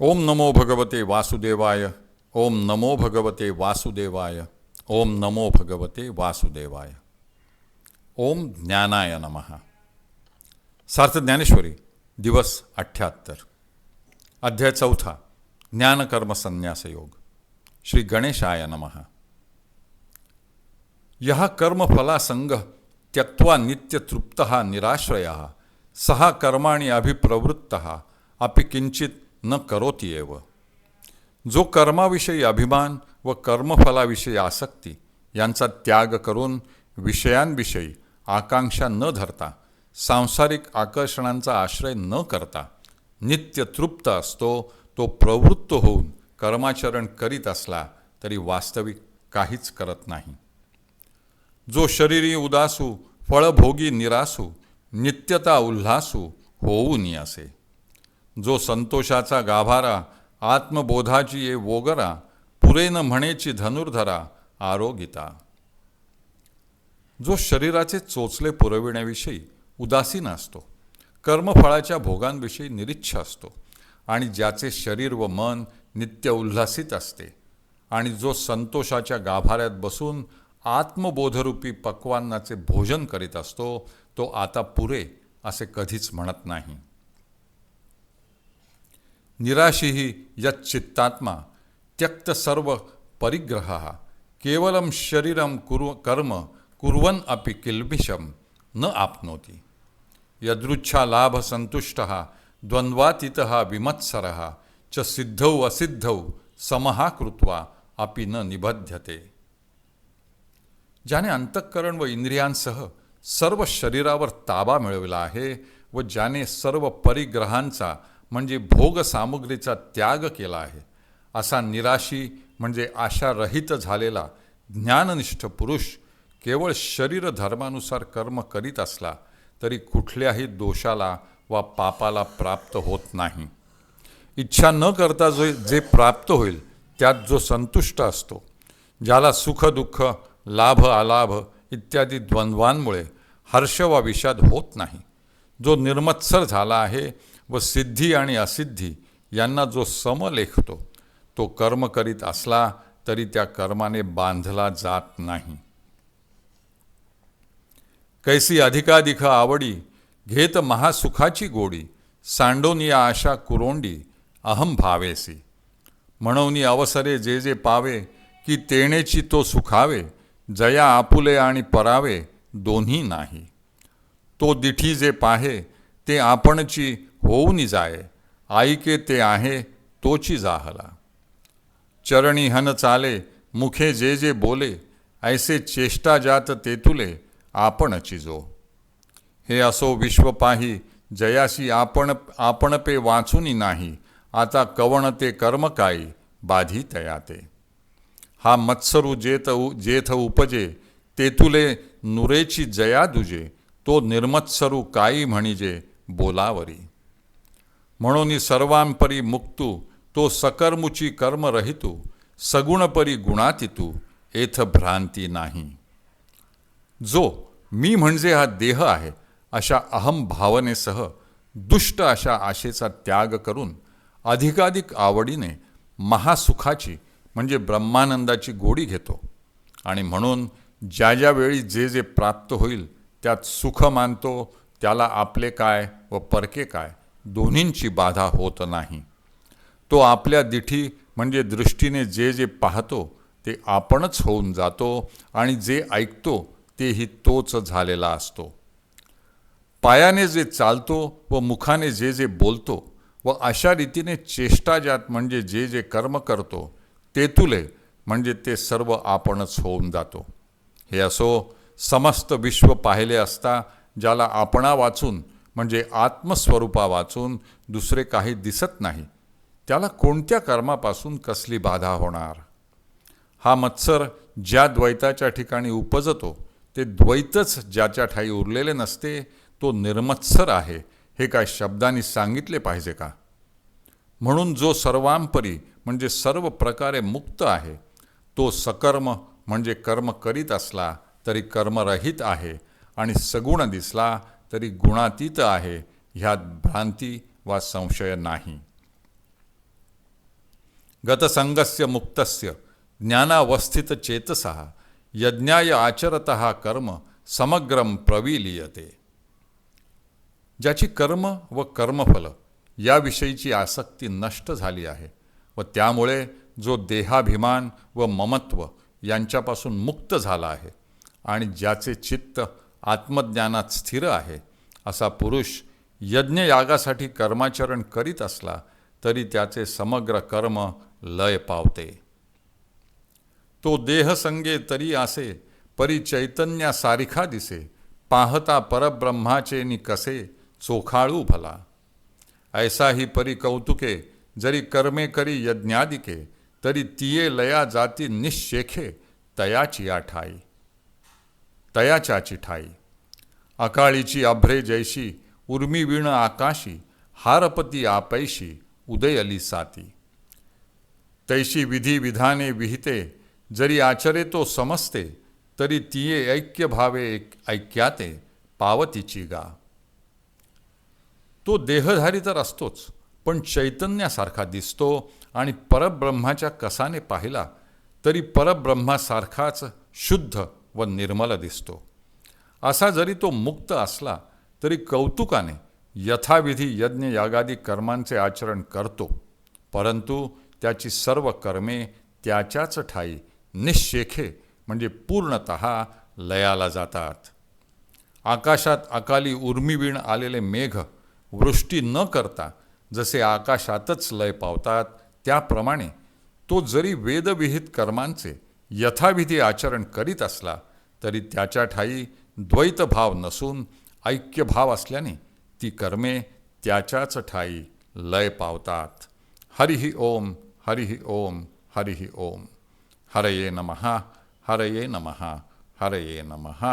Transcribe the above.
ओम नमो भगवते वासुदेवाय, ओम नमो भगवते वासुदेवाय, ओम नमो भगवते वासुदेवाय। ओम ज्ञानाय नमः। सार्थ ज्ञानेश्वरी, दिवस अठ्ठ्याहत्तर अध्याय चौथा, ज्ञानकर्म संन्यास योग। श्री गणेशाय नमः। यः कर्मफलासंग त्यक्त्वा नित्यतृप्तः निराश्रयः सहा कर्माणि अभिप्रवृत्तः, अपि किंचित न करोती एव। जो कर्माविषयी अभिमान व कर्मफलाविषयी आसक्ती यांचा त्याग करून विषयांविषयी आकांक्षा न धरता सांसारिक आकर्षणांचा आश्रय न करता नित्य तृप्त असतो तो प्रवृत्त होऊन कर्माचरण करीत असला तरी वास्तविक काहीच करत नाही। जो शरीरी उदासू फळभोगी निरासू नित्यता उल्हासू होऊन असे। जो संतोषाचा गाभारा आत्मबोधाची ये वोगरा पुरेन म्हणेची धनुर्धरा आरोगिता. जो शरीराचे चोचले पुरविण्याविषयी उदासीन असतो कर्मफळाच्या भोगांविषयी निरीच्छ असतो आणि ज्याचे शरीर व मन नित्य उल्हासित असते आणि जो संतोषाच्या गाभाऱ्यात बसून आत्मबोधरूपी पक्वान्नाचे भोजन करीत असतो तो आता पुरे असे कधीच म्हणत नाही. निराशी यच्चित्तात्मा त्यक्त सर्व परिग्रह। केवलम शरीरम कुरु कर्म कुर्वन अपि किल्बिषम न आपनोती। यदृच्छा लाभ संतुष्ट द्वंद्वातीत विमत्सर च सिद्धौ असिद्धौ समहा कृत्वा अपि न निबध्यते। ज्याने अंतःकरण व इंद्रियांसह सर्व शरीरावर ताबा मिळविला आहे व ज्याने सर्व परिग्रहांचा म्हणजे भोगसामुग्रीचा त्याग केला आहे. असा निराशी म्हणजे आशारहित झालेला ज्ञाननिष्ठ पुरुष केवळ शरीर धर्मानुसार कर्म करीत असला तरी कुठल्याही दोषाला वा पापाला प्राप्त होत नाही. इच्छा न करता जो जे प्राप्त होईल त्यात जो संतुष्ट असतो ज्याला सुख दुःख लाभ अलाभ इत्यादी द्वंद्वांमुळे हर्ष वा विषाद होत नाही. जो निर्मत्सर झाला आहे व सिद्धी आणि असिद्धी यांना जो सम लेखतो तो कर्म करीत असला तरी त्या कर्माने बांधला जात नाही. कैसी अधिकाधिक आवडी घेत महासुखाची गोडी सांडोनी या आशा कुरोंडी अहम भावेसी. म्हणून अवसरे जे जे पावे की तेणेची तो सुखावे जया आपुले आणि परावे दोन्ही नाही. तो दिठी जे पाहे ते आपणची होऊनि जाय ऐके ते आहे तोची जाहला. चरणी हन चाले मुखे जे जे बोले ऐसे चेष्टा जात तेतुले आपण चिजो हे असो विश्व पाही जयाशी आपण आपण पे वाचूनी नाही आता कवण ते कर्म काही बाधी तयाते हा मत्सरू जेत जेथ उपजे तेतुले नुरेची जया दुजे तो निर्मत्सरू काई म्हणिजे बोलावरी. म्हणून सर्वांपरी मुक्तू तो सकर्मुची कर्म रहितू सगुणपरी गुणातितू एथ भ्रांती नाही. जो मी म्हणजे हा देह आहे अशा अहम भावनेसह दुष्ट अशा आशेचा त्याग करून अधिकाधिक आवडीने महासुखाची म्हणजे ब्रह्मानंदाची गोडी घेतो. आणि म्हणून ज्या ज्यावेळी जे जे प्राप्त होईल त्यात सुख मानतो त्याला आपले काय व परके काय दोन्हींची बाधा होत नाही. तो आपल्या दिठी म्हणजे दृष्टीने जे जे पाहतो ते आपणच होऊन जातो आणि जे ऐकतो तेही तोच झालेला असतो. पायाने जे चालतो व मुखाने जे जे बोलतो व अशा रीतीने चेष्टाजात म्हणजे जे जे कर्म करतो तेतुले म्हणजे ते सर्व आपणच होऊन जातो. हे असो समस्त विश्व पाहिले असता ज्याला आपणा वाचून म्हणजे आत्मस्वरूपा वाचून दुसरे काही दिसत नाही त्याला कोणत्या कर्मापासून कसली बाधा होणार? हा मत्सर ज्या द्वैताच्या ठिकाणी उपजतो ते द्वैतच ज्याच्या ठाई उरलेले नसते तो निर्मत्सर आहे हे काय शब्दांनी सांगितले पाहिजे का? म्हणून जो सर्वांपरी म्हणजे सर्व प्रकारे मुक्त आहे तो सकर्म म्हणजे कर्म करीत असला तरी कर्मरहित आहे आणि सगुण दिसला तरी गुणातीत आहे ह्यात भ्रांती वा संशय नाही. गतसंगस्य मुक्तस्य ज्ञानावस्थित चेतसा यज्ञाय आचरत कर्म समग्रम प्रविलीयते. ज्याची कर्म व कर्मफल याविषयीची आसक्ती नष्ट झाली आहे व त्यामुळे जो देहाभिमान व ममत्व यांच्यापासून मुक्त झाला आहे आणि ज्याचे चित्त आत्मज्ञानात स्थिर आहे. असा पुरुष यज्ञयागासाठी कर्माचरण करीत असला तरी त्याचे समग्र कर्म लय पावते. तो देहसंगे तरी असे परी चैतन्यासारिखा दिसे पाहता परब्रह्माचे नि कसे चोखाळू भला. ऐसाही परी कौतुके जरी कर्मे करी यज्ञादिके तरी तिये लया जाती निशेखे तयाची आठाई. तयाच्याची ठाई अकाळीची अभ्रे जैशी उर्मी आकाशी हारपती आपैशी उदयली साती. तैशी विधी विधाने विहिते जरी आचरे तो समजते तरी तिये ऐक्य भावे ऐक्याते पावतीची गा. तो देहधारी तर असतोच पण चैतन्यासारखा दिसतो आणि परब्रह्माच्या कसाने पाहिला तरी परब्रह्मासारखाच शुद्ध व निर्मल दिसतो. असा जरी तो मुक्त असला तरी कौतुकाने यथाविधी यज्ञ यागादी कर्मांचे आचरण करतो. परंतु त्याची सर्व कर्मे त्याच्याच ठाई निशेखे म्हणजे पूर्णत लयाला जातात. आकाशात अकाली उर्मीवीण आलेले मेघ वृष्टी न करता जसे आकाशातच लय पावतात त्याप्रमाणे तो जरी वेदविहित कर्मांचे यथाविधी आचरण करीत असला तरी त्याच्या ठाई द्वैतभाव नसून ऐक्यभाव असल्याने ती कर्मे त्याच्याच ठाई लय पावतात. हरिही ओम हरिही ओम हरिही ओम. हरये नमः हरये नमः हरये नमः.